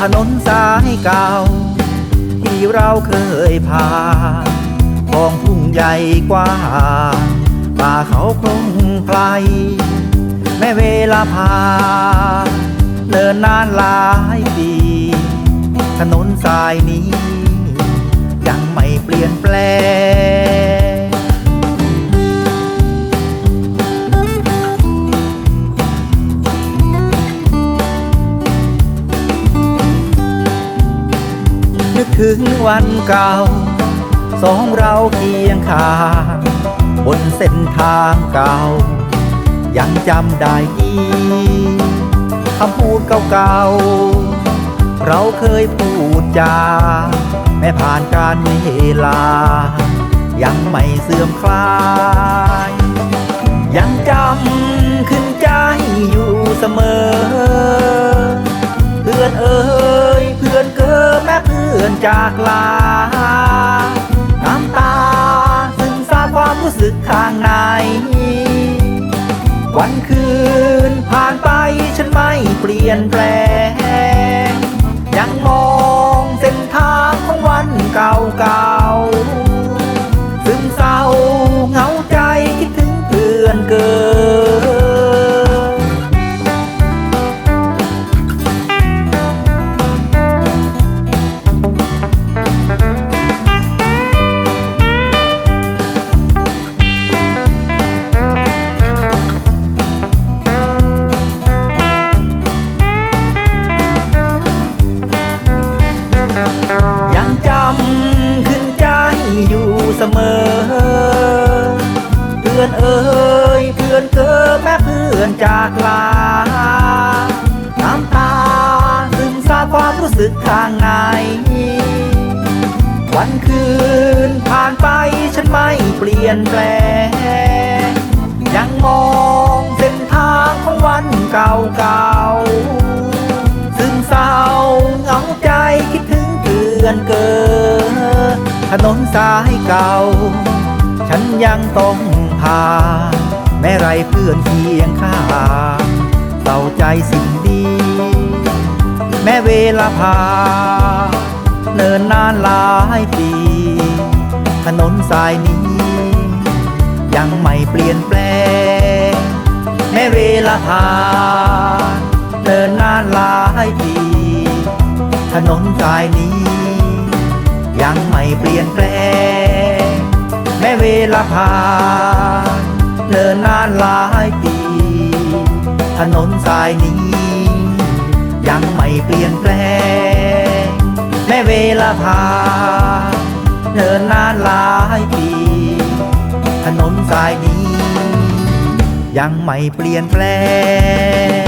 ถนนสายเก่า ที่เราเคยผ่านทองทุ่งใหญ่กว้างป่าเขาพงไพรแม้เวลาผ่านเดินนานหลายปีถนนสายนี้ ยังไม่เปลี่ยนแปลง ถึงวันเก่า สองเราเคียงข้างบนเส้นทางเก่า ยังจำได้ดีคำพูดเก่าๆ เราเคยพูดจาแม้ผ่านการเวลา ยังไม่เสื่อมคลาย ยังจำขึ้นใจอยู่เสมอเพื่อนเอ่ย อนจากลา น้ำตาซึมซาบความรู้สึกข้างใน วันคืนผ่านไปฉันไม่เปลี่ยนแปลง ยังมองเส้นทางของวันเก่า มอ เพื่อนเอ่ยเพื่อนเกิดแม่เพื่อนจากลา น้ำตาซึมซาบความรู้สึกข้างใน วันคืนผ่านไปฉันไม่เปลี่ยนแปลงยังมองเส้นทางของวันเก่าๆ ซึมเศร้าเหงาใจคิดถึงเพื่อนเกิน นนสายเก่า ฉันยังต้องผ่านแม้ไรเพื่อนเคียงข้าเศร้าใจสิ่งดี แม้เวลาผ่านเนินนานหลายปี ถนนสายนี้ ยังไม่เปลี่ยนแปลง แม้เวลาผ่านเนินนานหลายปี ถนนสายนี้ เปลี่ยนแปลง แม้เวลาผ่านเนินนานหลายปี ถนนสายนี้ ยังไม่เปลี่ยนแปลง แม้เวลาผ่านเนินนานหลายปี ถนนสายนี้ ยังไม่เปลี่ยนแปลง